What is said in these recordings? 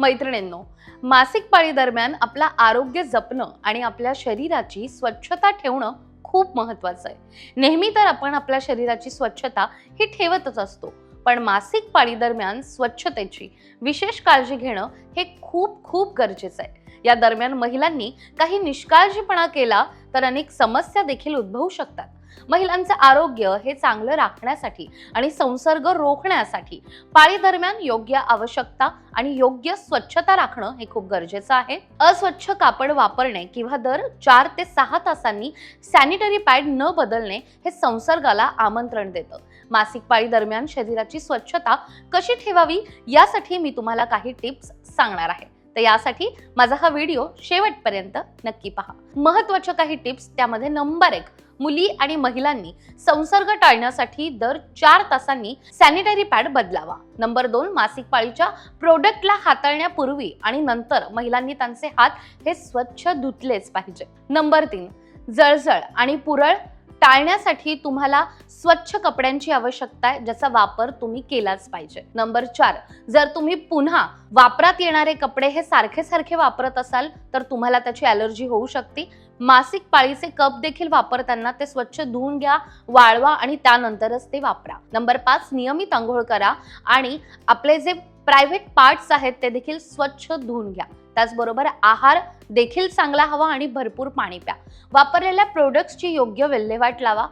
मैत्रिणींनो मासिक पाळी दरम्यान आपलं आरोग्य जपणं आणि आपल्या शरीराची स्वच्छता ठेवणं खूप महत्वाचं आहे. नेहमी तर आपण आपल्या शरीराची स्वच्छता ही ठेवतच असतो पण मासिक पाळी दरम्यान स्वच्छतेची विशेष काळजी घेणं हे खूप खूप गरजेचं आहे. या दरम्यान महिलांनी काही निष्काळजीपणा केला तर अनेक समस्या देखील उद्भवू शकतात. महिलांचं आरोग्य हे चांगलं राखण्यासाठी आणि संसर्ग रोखण्यासाठी पाळी दरम्यान योग्य आवश्यकता आणि योग्य स्वच्छता राखणं हे खूप गरजेचं आहे. अस्वच्छ कापड वापरणे किंवा दर चार ते सहा तासांनी सॅनिटरी पॅड न बदलणे हे संसर्गाला आमंत्रण देतं. मासिक पाळी दरम्यान शरीराची स्वच्छता कशी ठेवावी यासाठी मी तुम्हाला काही टिप्स सांगणार आहे. तर यासाठी माझा हा व्हिडिओ शेवटपर्यंत नक्की पहा. महत्त्वाच्या काही टिप्स त्यामध्ये नंबर एक मुली आणि महिलांनी संसर्ग टाळण्यासाठी दर चार तासांनी सॅनिटरी पॅड बदलावा. नंबर दोन मासिक पाळीच्या प्रोडक्टला हाताळण्यापूर्वी आणि नंतर महिलांनी त्यांचे हात हे स्वच्छ धुतलेच पाहिजे. नंबर तीन जळजळ आणि पुरळ टाळण्यासाठी तुम्हाला स्वच्छ कपड्यांची आवश्यकता आहे ज्याचा वापर तुम्ही केलाच पाहिजे. नंबर चार जर तुम्ही पुन्हा वापरात येणारे कपडे हे सारखे सारखे वापरत असाल तर तुम्हाला त्याची ॲलर्जी होऊ शकते. मासिक पाळीचे कप देखील वापरताना ते स्वच्छ धुवून घ्या वाळवा आणि त्यानंतरच ते वापरा. नंबर पाच नियमित आंघोळ करा आणि आपले जे प्रायव्हेट पार्ट्स आहेत ते देखील स्वच्छ धुवून घ्या. त्याचबरोबर आहार देखील चांगला हवा आणि भरपूर पाणी प्या. वापरलेल्या प्रोडक्ट्सची योग्य विल्हेवाट लावा.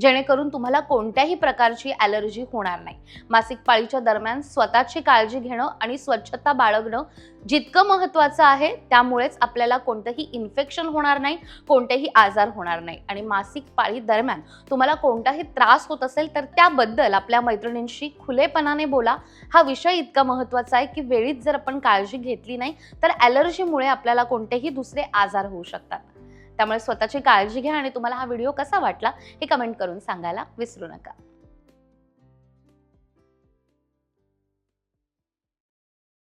जेणेकरून तुम्हाला कोणत्याही प्रकारची ॲलर्जी होणार नाही. मासिक पाळीच्या दरम्यान स्वतःची काळजी घेणं आणि स्वच्छता बाळगणं जितकं महत्त्वाचं आहे त्यामुळेच आपल्याला कोणतंही इन्फेक्शन होणार नाही कोणतेही आजार होणार नाही. आणि मासिक पाळी दरम्यान तुम्हाला कोणताही त्रास होत असेल तर त्याबद्दल आपल्या मैत्रिणींशी खुलेपणाने बोला. हा विषय इतका महत्त्वाचा आहे की वेळीच जर आपण काळजी घेतली नाही तर ॲलर्जीमुळे आपल्याला कोणतेही दुसरे आजार होऊ शकतात. त्यामुळे स्वतःची काळजी घ्या आणि तुम्हाला हा व्हिडिओ कसा वाटला हे कमेंट करून सांगायला विसरू नका.